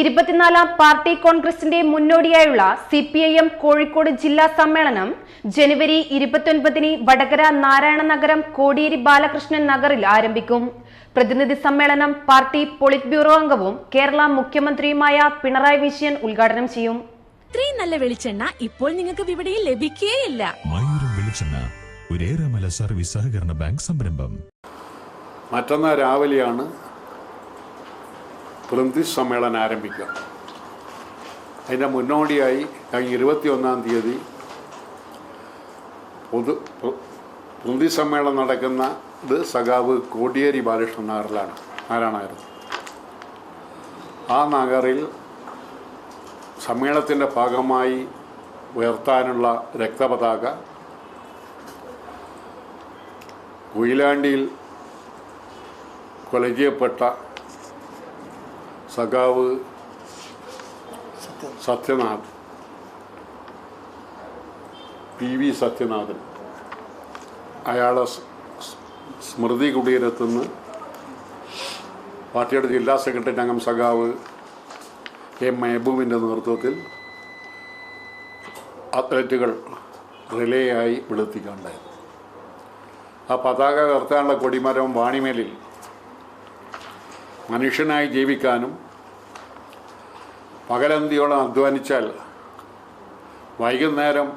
ഇരുപത്തിനാലാം പാർട്ടി കോൺഗ്രസിന്റെ മുന്നോടിയായുള്ള C P I M Kozhikode ജില്ലാ സമ്മേളനം ജനുവരി ഇരുപത്തിയൊൻപതിന് വടകര നാരായണ നഗരം കോടിയേരി ബാലകൃഷ്ണൻ നഗറിൽ ആരംഭിക്കും. പ്രതിനിധി സമ്മേളനം പാർട്ടി പൊളിറ്റ് ബ്യൂറോ അംഗവും കേരള മുഖ്യമന്ത്രിയുമായ പിണറായി വിജയൻ ഉദ്ഘാടനം ചെയ്യും. ഇത്രയും നല്ല വെളിച്ചെണ്ണ ഇപ്പോൾ നിങ്ങൾക്ക് വിപണിയിൽ ലഭിക്കുകയില്ല മയൂരം വെളിച്ചെണ്ണ സർവീസ് സഹകരണ ബാങ്ക് സംരംഭം. മറ്റന്നാ രാവിലെയാണ് പ്രതിനിധി സമ്മേളനം ആരംഭിക്കാം അതിന്റെ മുന്നോടിയായി ഇരുപത്തിയൊന്നാം തീയതി പൊതു പ്ര- പ്രതിനിധി സമ്മേളനം നടക്കുന്ന ഇത് സഖാവ് കോടിയേരി ബാലകൃഷ്ണൻ നഗറിലാണ്. ആരാണായിരുന്നു? ആ നഗറിൽ സമ്മേളനത്തിന്റെ ഭാഗമായി ഉയർത്താനുള്ള രക്തപതാക കൊയിലാണ്ടിയിൽ കൊല ചെയ്യപ്പെട്ട സഖാവ് സത്യനാഥ് പി വി സത്യനാഥൻ. അയാളെ സ്മൃതി കുടീരത്തുനിന്ന് പാർട്ടിയുടെ ജില്ലാ സെക്രട്ടറി അംഗം സഖാവ് എം മെഹബൂബിന്റെ നേതൃത്വത്തിൽ അത്ലറ്റുകൾ റിലേ ആയി വെളുത്തിക്കാണ്ടായിരുന്നു ആ പതാക ഉയർത്താനുള്ള കൊടിമരം വാണിമേലിൽ മനുഷ്യനായി ജീവിക്കാനും പകലന്തിയോളം അധ്വാനിച്ചാൽ വൈകുന്നേരം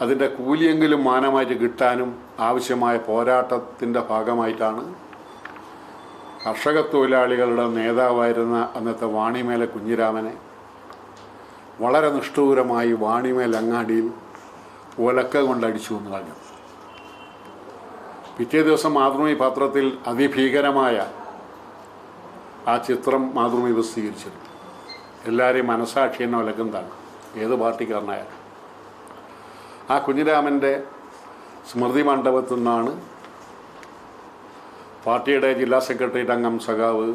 അതിന്റെ കൂലിയെങ്കിലും മാനമായിട്ട് കിട്ടാനും ആവശ്യമായ പോരാട്ടത്തിന്റെ ഭാഗമായിട്ടാണ് കർഷക തൊഴിലാളികളുടെ നേതാവായിരുന്ന അന്നത്തെ വാണിമേല കുഞ്ഞിരാമനെ വളരെ നിഷ്ഠൂരമായി വാണിമേൽ അങ്ങാടിയിൽ ഒലക്ക കൊണ്ടടിച്ചു എന്ന് കളഞ്ഞു പിറ്റേ ദിവസം മാതൃഭൂമി പത്രത്തിൽ അതിഭീകരമായ ആ ചിത്രം മാതൃഭൂമി പ്രസിദ്ധീകരിച്ചിരുന്നു എല്ലാവരെയും മനസാക്ഷി എന്നെ ഒലക്കുന്നതാണ് ഏത് പാർട്ടിക്കാരനായാലും. ആ കുഞ്ഞിരാമന്റെ സ്മൃതി മണ്ഡപത്തിൽ നിന്നാണ് പാർട്ടിയുടെ ജില്ലാ സെക്രട്ടേറിയറ്റ് അംഗം സഖാവ്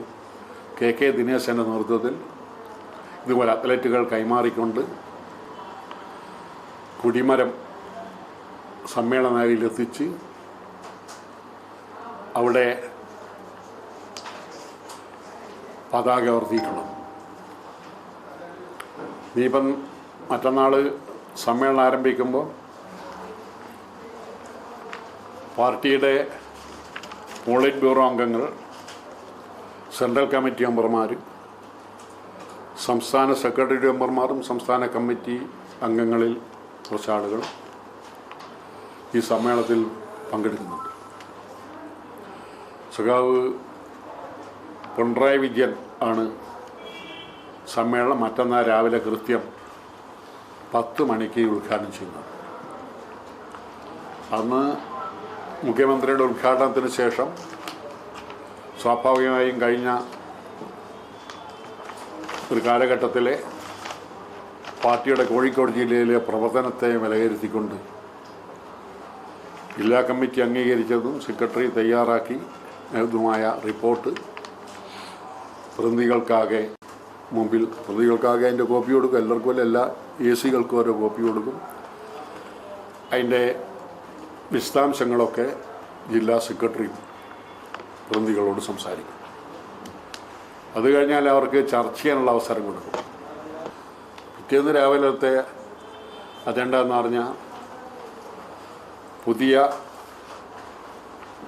കെ കെ ദിനേശന്റെ നേതൃത്വത്തിൽ ഇതുപോലെ അത്ലറ്റുകൾ കൈമാറിക്കൊണ്ട് കുടിമരം സമ്മേളനയിലെത്തിച്ച് അവിടെ പതാക ഉയർത്തിക്കണം ദീപം മറ്റന്നാൾ സമ്മേളനം ആരംഭിക്കുമ്പോൾ പാർട്ടിയുടെ പോളിറ്റ് ബ്യൂറോ അംഗങ്ങൾ സെൻട്രൽ കമ്മിറ്റി മെമ്പർമാർ സംസ്ഥാന സെക്രട്ടറി മെമ്പർമാരും സംസ്ഥാന കമ്മിറ്റി അംഗങ്ങളിൽ കുറച്ച് ആളുകൾ ഈ സമ്മേളനത്തിൽ പങ്കെടുക്കുന്നുണ്ട്. സഖാവ് പിണറായി വിജയൻ ആണ് സമ്മേളനം മറ്റന്നാൾ രാവിലെ കൃത്യം പത്ത് മണിക്ക് ഉദ്ഘാടനം ചെയ്യുന്നത്. അന്ന് മുഖ്യമന്ത്രിയുടെ ഉദ്ഘാടനത്തിന് ശേഷം സ്വാഭാവികമായും കഴിഞ്ഞ ഒരു കാലഘട്ടത്തിലെ പാർട്ടിയുടെ കോഴിക്കോട് ജില്ലയിലെ പ്രവർത്തനത്തെ വിലയിരുത്തിക്കൊണ്ട് ജില്ലാ കമ്മിറ്റി അംഗീകരിച്ചതും സെക്രട്ടറി തയ്യാറാക്കി നൽകുന്നതുമായ റിപ്പോർട്ട് പ്രതിനിധികൾക്കാകെ മുമ്പിൽ പ്രതികൾക്കാകെ അതിന്റെ കോപ്പി കൊടുക്കും. എല്ലാവർക്കും അല്ല എല്ലാ എ സികൾക്കും ഓരോ കോപ്പി കൊടുക്കും. അതിന്റെ വിശദാംശങ്ങളൊക്കെ ജില്ലാ സെക്രട്ടറി പ്രതിനിധികളോട് സംസാരിക്കും. അത് കഴിഞ്ഞാൽ അവർക്ക് ചർച്ച ചെയ്യാനുള്ള അവസരം കൊടുക്കും. പിറ്റേന്ന് രാവിലത്തെ അജണ്ട എന്ന് പറഞ്ഞാൽ പുതിയ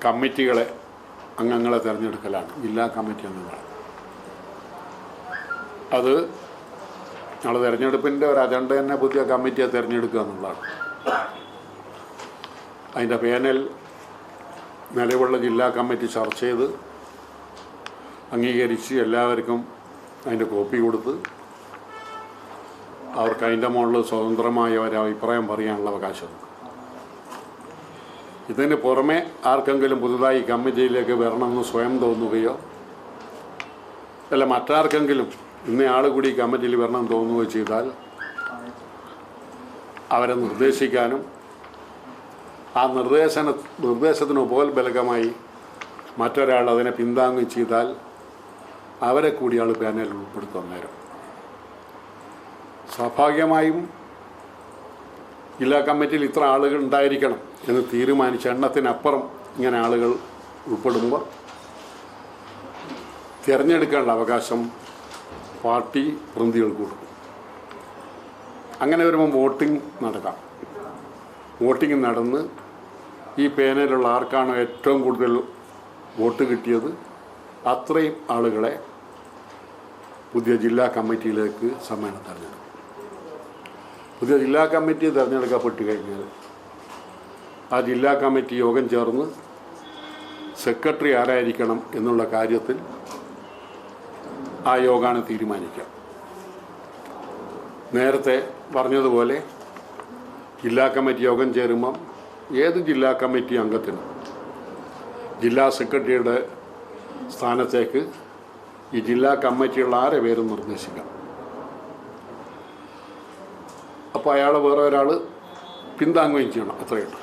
കമ്മിറ്റികളെ അംഗങ്ങളെ തിരഞ്ഞെടുക്കലാണ്. ജില്ലാ കമ്മിറ്റി അംഗങ്ങൾ അത് ഞങ്ങൾ തിരഞ്ഞെടുപ്പിന്റെ ഒരു അജണ്ട തന്നെ പുതിയ കമ്മിറ്റിയെ തിരഞ്ഞെടുക്കുക എന്നുള്ളതാണ്. അതിന്റെ പേനൽ നിലവിലുള്ള ജില്ലാ കമ്മിറ്റി ചർച്ച ചെയ്ത് അംഗീകരിച്ച് എല്ലാവർക്കും അതിന്റെ കോപ്പി കൊടുത്ത് അവർക്ക് അതിന്റെ മുകളിൽ സ്വതന്ത്രമായ ഒരു അഭിപ്രായം പറയാനുള്ള അവകാശം ഇതിന് പുറമെ ആർക്കെങ്കിലും പുതുതായി കമ്മിറ്റിയിലേക്ക് വരണമെന്ന് സ്വയം തോന്നുകയോ അല്ല മറ്റാർക്കെങ്കിലും ഇന്നയാൾ കൂടി കമ്മിറ്റിയിൽ വരണം തോന്നുകയോ ചെയ്താൽ അവരെ നിർദ്ദേശിക്കാനും ആ നിർദ്ദേശന നിർദ്ദേശത്തിന് ഉപോത്ബലകമായി മറ്റൊരാൾ അതിനെ പിന്താങ്ങുകയും ചെയ്താൽ അവരെ കൂടി ആൾ പാനലിൽ ഉൾപ്പെടുത്താൻ നേരം സ്വാഭാവികമായും ജില്ലാ കമ്മിറ്റിയിൽ ഇത്ര ആളുകൾ ഉണ്ടായിരിക്കണം എന്ന് തീരുമാനിച്ച എണ്ണത്തിനപ്പുറം ഇങ്ങനെ ആളുകൾ ഉൾപ്പെടുമ്പോൾ തിരഞ്ഞെടുക്കാനുള്ള അവകാശം പാർട്ടി പ്രതിനിധികൾക്ക് കൊടുക്കും അങ്ങനെ വരുമ്പോൾ വോട്ടിംഗ് നടക്കാം. വോട്ടിംഗ് നടന്ന് ഈ പേനയിലുള്ള ആർക്കാണോ ഏറ്റവും കൂടുതൽ വോട്ട് കിട്ടിയത് അത്രയും ആളുകളെ പുതിയ ജില്ലാ കമ്മിറ്റിയിലേക്ക് സമ്മേളനം തിരഞ്ഞെടുക്കും. പുതിയ ജില്ലാ കമ്മിറ്റി തിരഞ്ഞെടുക്കപ്പെട്ട് കഴിഞ്ഞാൽ ആ ജില്ലാ കമ്മിറ്റി യോഗം ചേർന്ന് സെക്രട്ടറി ആരായിരിക്കണം എന്നുള്ള കാര്യത്തിൽ ആ യോഗാണ് തീരുമാനിക്കുക. നേരത്തെ പറഞ്ഞതുപോലെ ജില്ലാ കമ്മിറ്റി യോഗം ചേരുമ്പം ഏത് ജില്ലാ കമ്മിറ്റി അംഗത്തിനും ജില്ലാ സെക്രട്ടറിയുടെ സ്ഥാനത്തേക്ക് ഈ ജില്ലാ കമ്മിറ്റിയുള്ള ആരെ പേരും നിർദ്ദേശിക്കാം. അപ്പോൾ അയാൾ വേറെ ഒരാൾ പിന്താങ്ങുകയും ചെയ്യണം. അത്രയുണ്ട്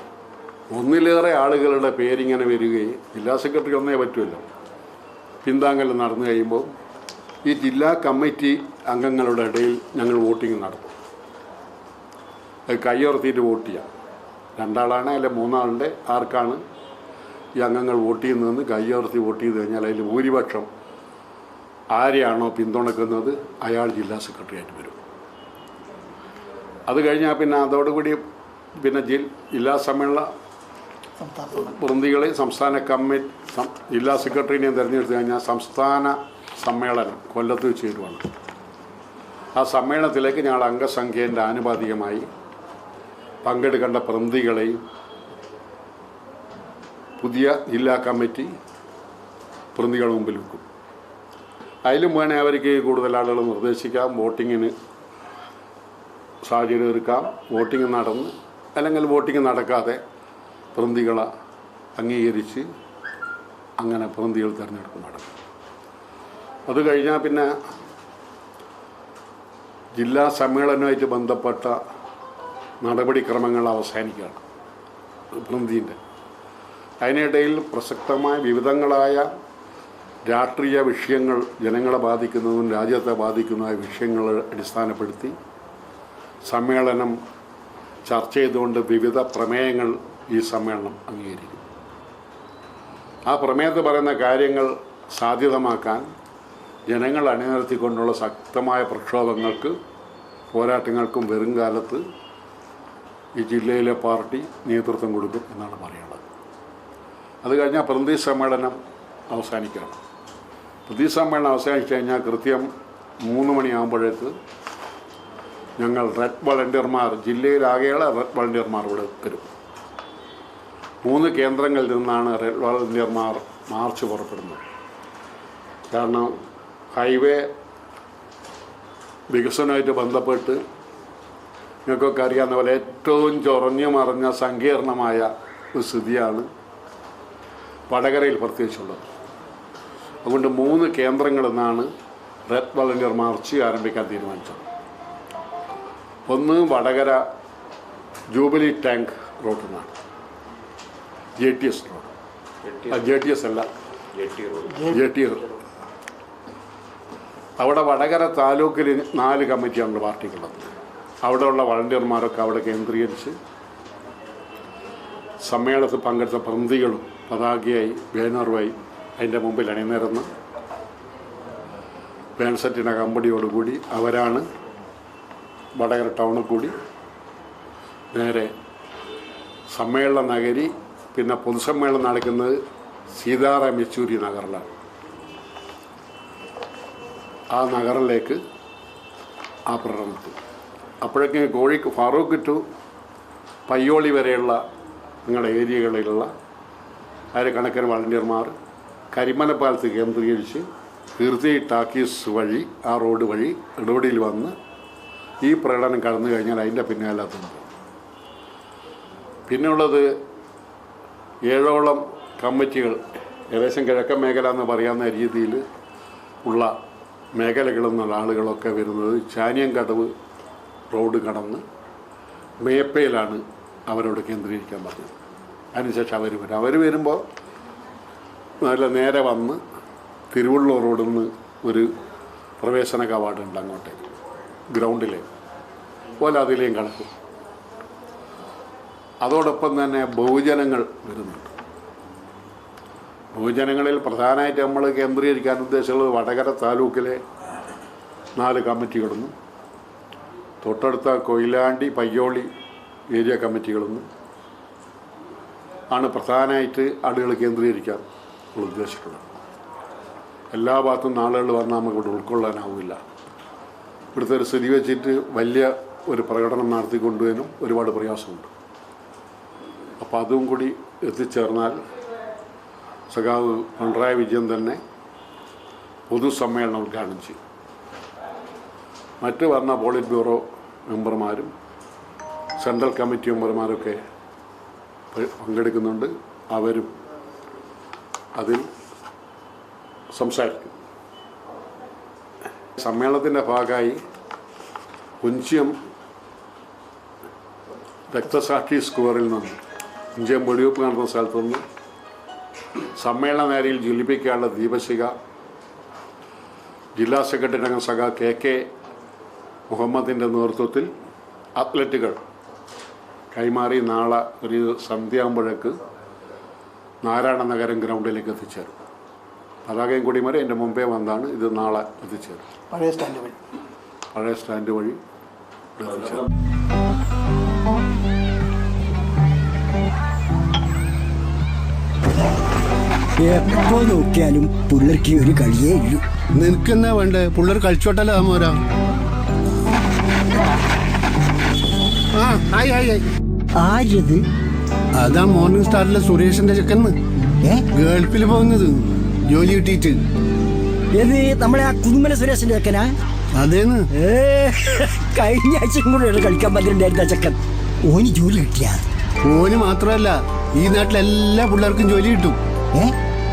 ഒന്നിലേറെ ആളുകളുടെ പേരിങ്ങനെ വരികയും ജില്ലാ സെക്രട്ടറി ഒന്നേ പറ്റുമല്ലോ പിന്താങ്ങൽ നടന്നു കഴിയുമ്പോൾ ഈ ജില്ലാ കമ്മിറ്റി അംഗങ്ങളുടെ ഇടയിൽ ഞങ്ങൾ വോട്ടിംഗ് നടത്തും. അത് കൈയുറത്തിയിട്ട് വോട്ട് ചെയ്യാം. രണ്ടാളാണ് അല്ലെ മൂന്നാളുണ്ട്? ആർക്കാണ് ഈ അംഗങ്ങൾ വോട്ട് ചെയ്യുന്നതെന്ന് കൈയുറത്തി വോട്ട് ചെയ്ത് കഴിഞ്ഞാൽ അതിൽ ഭൂരിപക്ഷം ആരെയാണോ പിന്തുണക്കുന്നത് അയാൾ ജില്ലാ സെക്രട്ടറി ആയിട്ട് വരും. അത് കഴിഞ്ഞാൽ പിന്നെ അതോടുകൂടി പിന്നെ ജില്ലാ സമ്മേളന പ്രതിനിധികളെ സംസ്ഥാന കമ്മിറ്റി ജില്ലാ സെക്രട്ടറിനെയും തിരഞ്ഞെടുത്തു കഴിഞ്ഞാൽ സംസ്ഥാന സമ്മേളനം കൊല്ലത്ത് വെച്ച് ചേരുവാണ്. ആ സമ്മേളനത്തിലേക്ക് ഞങ്ങൾ അംഗസംഖ്യേന്റെ ആനുപാതികമായി പങ്കെടുക്കേണ്ട പ്രതിനിധികളെയും പുതിയ ജില്ലാ കമ്മിറ്റി പ്രതിനിധികളുടെ മുമ്പിൽ വെക്കും. അതിലും വേണേൽ അവർക്ക് കൂടുതൽ ആളുകൾ നിർദ്ദേശിക്കാം വോട്ടിങ്ങിന് സാഹചര്യം ഒരുക്കാം വോട്ടിംഗ് നടന്ന് അല്ലെങ്കിൽ വോട്ടിംഗ് നടക്കാതെ പ്രതിനിധികളെ അംഗീകരിച്ച് അങ്ങനെ പ്രതിനിധികൾ തിരഞ്ഞെടുപ്പ് നടക്കും അത് കഴിഞ്ഞാൽ പിന്നെ ജില്ലാ സമ്മേളനവുമായിട്ട് ബന്ധപ്പെട്ട നടപടിക്രമങ്ങൾ അവസാനിക്കുകയാണ് പ്രതിനിധീന്റെ. അതിനിടയിൽ പ്രസക്തമായ വിവിധങ്ങളായ രാഷ്ട്രീയ വിഷയങ്ങൾ ജനങ്ങളെ ബാധിക്കുന്നതും രാജ്യത്തെ ബാധിക്കുന്നതായ വിഷയങ്ങൾ അടിസ്ഥാനപ്പെടുത്തി സമ്മേളനം ചർച്ച ചെയ്തുകൊണ്ട് വിവിധ പ്രമേയങ്ങൾ ഈ സമ്മേളനം അംഗീകരിക്കും. ആ പ്രമേയത്തിൽ പറയുന്ന കാര്യങ്ങൾ സാധ്യതമാക്കാൻ ജനങ്ങൾ അണിനിരത്തിക്കൊണ്ടുള്ള ശക്തമായ പ്രക്ഷോഭങ്ങൾക്ക് പോരാട്ടങ്ങൾക്കും വരും കാലത്ത് ഈ ജില്ലയിലെ പാർട്ടി നേതൃത്വം കൊടുക്കും എന്നാണ് പറയുന്നത് അത് കഴിഞ്ഞാൽ പ്രതിനിധി സമ്മേളനം അവസാനിക്കണം പ്രതിനിധി സമ്മേളനം അവസാനിച്ചു കഴിഞ്ഞാൽ കൃത്യം മൂന്ന് മണിയാകുമ്പോഴേക്ക് ഞങ്ങൾ റെഡ് വളണ്ടിയർമാർ ജില്ലയിലാകെയുള്ള റെഡ് വളണ്ടിയർമാർ ഇവിടെ വരും. മൂന്ന് കേന്ദ്രങ്ങളിൽ നിന്നാണ് റെഡ് വളണ്ടിയർമാർ മാർച്ച് പുറപ്പെടുന്നത്. കാരണം ഹൈവേ വികസനമായിട്ട് ബന്ധപ്പെട്ട് നിങ്ങൾക്കൊക്കെ അറിയാവുന്ന പോലെ ഏറ്റവും ചൊറഞ്ഞു മറഞ്ഞ സങ്കീർണമായ ഒരു സ്ഥിതിയാണ് വടകരയിൽ പ്രത്യേകിച്ചുള്ളത്. അതുകൊണ്ട് മൂന്ന് കേന്ദ്രങ്ങളിൽ നിന്നാണ് റെഡ് വളണ്ടിയർ മാർച്ച് ആരംഭിക്കാൻ തീരുമാനിച്ചത്. ഒന്ന് വടകര ജൂബിലി ടാങ്ക് റോഡിൽ നിന്നാണ് J T S road J T S അല്ല. ജെ ടി അവിടെ വടകര താലൂക്കിൽ നാല് കമ്മിറ്റിയാണ് പാർട്ടിക്കുള്ളത്. അവിടെയുള്ള വളണ്ടിയർമാരൊക്കെ അവിടെ കേന്ദ്രീകരിച്ച് സമ്മേളനത്തിൽ പങ്കെടുത്ത പ്രതിനിധികളും പതാകയായി ബാനറുമായി അതിന്റെ മുമ്പിൽ അണിനിരന്ന് ബാൻസെറ്റിന്റെ കമ്പടിയോടുകൂടി അവരാണ് വടകര ടൗണിൽ കൂടി നേരെ സമ്മേളന നഗരി പിന്നെ പൊതുസമ്മേളനം നടക്കുന്നത് സീതാറാം യെച്ചൂരി നഗറിലാണ്. ആ നഗറിലേക്ക് ആ പ്രകടനത്തിൽ. അപ്പോഴേക്കും കോഴിക്ക് ഫാറൂഖ് ടു പയ്യോളി വരെയുള്ള നിങ്ങളുടെ ഏരിയകളിലുള്ള ആയിരക്കണക്കിന് വളണ്ടിയർമാർ കരിമലപ്പാലത്ത് കേന്ദ്രീകരിച്ച് കീർത്തി ടാക്കീസ് വഴി ആ റോഡ് വഴി ഇടപെടിയിൽ വന്ന് ഈ പ്രകടനം കടന്നു കഴിഞ്ഞാൽ അതിന്റെ പിന്നാലെ അതുണ്ട് പിന്നുള്ളത് ഏഴോളം കമ്മിറ്റികൾ ഏകദേശം കിഴക്കൻ മേഖല എന്ന് പറയാവുന്ന രീതിയിൽ ഉള്ള മേഖലകളിൽ നിന്നുള്ള ആളുകളൊക്കെ വരുന്നത് ചാനിയങ്കടവ് റോഡ് കടന്ന് മേപ്പയിലാണ് അവരോട് കേന്ദ്രീകരിക്കാൻ പറഞ്ഞത്. അതിനുശേഷം അവർ വരും. അവർ വരുമ്പോൾ നല്ല നേരെ വന്ന് തിരുവള്ളൂർ റോഡിൽ നിന്ന് ഒരു പ്രവേശന കവാടമുണ്ട് അങ്ങോട്ടേക്ക് ഗ്രൗണ്ടിലെ. പോലെ അതിലേയും കടക്കും. അതോടൊപ്പം തന്നെ ബഹുജനങ്ങൾ വരുന്നുണ്ട്. ബഹുജനങ്ങളിൽ പ്രധാനമായിട്ട് നമ്മൾ കേന്ദ്രീകരിക്കാൻ ഉദ്ദേശിച്ചുള്ളത് വടകര താലൂക്കിലെ നാല് കമ്മിറ്റികളെന്നും തൊട്ടടുത്ത കൊയിലാണ്ടി പയ്യോളി ഏരിയ കമ്മിറ്റികളെന്നും ആണ് പ്രധാനമായിട്ട് ആളുകൾ കേന്ദ്രീകരിക്കാൻ ഉദ്ദേശിക്കുന്നത്. എല്ലാ ഭാഗത്തും ആളുകൾ വന്നാൽ നമുക്ക് ഇവിടെ ഉൾക്കൊള്ളാനാവില്ല. ഇവിടുത്തെ ഒരു സ്ഥിതി വെച്ചിട്ട് വലിയ ഒരു പ്രകടനം നടത്തിക്കൊണ്ടുവരാനും ഒരുപാട് പ്രയാസമുണ്ട്. അപ്പോൾ അതും കൂടി എത്തിച്ചേർന്നാൽ സഖാവ് പിണറായി വിജയൻ തന്നെ പൊതുസമ്മേളനം ഉദ്ഘാടനം ചെയ്യും. മറ്റ് വന്ന പോളിറ്റ് ബ്യൂറോ മെമ്പർമാരും സെൻട്രൽ കമ്മിറ്റി മെമ്പർമാരൊക്കെ പങ്കെടുക്കുന്നുണ്ട്. അവരും അതിൽ സംസാരിക്കും. സമ്മേളനത്തിന്റെ ഭാഗമായി കുഞ്ചിയം രക്തസാക്ഷി സ്ക്വയറിൽ നിന്ന് കുഞ്ചിയം വെടിവെപ്പ് നടന്ന സ്ഥലത്തുനിന്ന് സമ്മേളന നേരയിൽ ജ്വലിപ്പിക്കാനുള്ള ദീപശിഖ ജില്ലാ സെക്രട്ടറി അംഗം സഖ കെ കെ മുഹമ്മദിന്റെ നേതൃത്വത്തിൽ അത്ലറ്റുകൾ കൈമാറി നാളെ ഒരു സന്ധ്യാകുമ്പോഴേക്ക് നാരായണ നഗരം ഗ്രൗണ്ടിലേക്ക് എത്തിച്ചേരും. പതാകയും കൊടിമരം എന്റെ മുമ്പേ വന്നാണ് ഇത് നാളെ എത്തിച്ചേരും. പഴയ സ്റ്റാൻഡ് വഴി. പഴയ സ്റ്റാൻഡ് വഴി എത്തിച്ചേരും. എപ്പോ നോക്കിയാലും പുള്ളർക്ക് ഒരു കളിയേ ഇല്ല. നിനക്കെന്നാ വേണ്ടേ? പുള്ളർ കളിച്ചോട്ടല്ലോ താമോരാ ആ ആരത് അതാ മോർണിംഗ് സ്റ്റാറിലെ സുരേഷിന്റെ ചെക്കന്ന് ഏ? ഗൾഫിൽ പോകുന്നത്. ജോലി കിട്ടിയിട്ട്. ഏത് നമ്മളെ ആ കുന്നുമല സുരേഷിന്റെ ചെക്കനാ? അതേന്ന്. ഏ കഴിഞ്ഞ ആഴ്ചയും കൂടെ കളിക്കാൻ പറ്റുന്നുണ്ടായിരുന്ന ചെക്കൻ. ഓന് ജോലി കിട്ടിയ? ഓന് മാത്രമല്ല ഈ നാട്ടിലെല്ലാ പിള്ളേർക്കും ജോലി കിട്ടും. ഏ?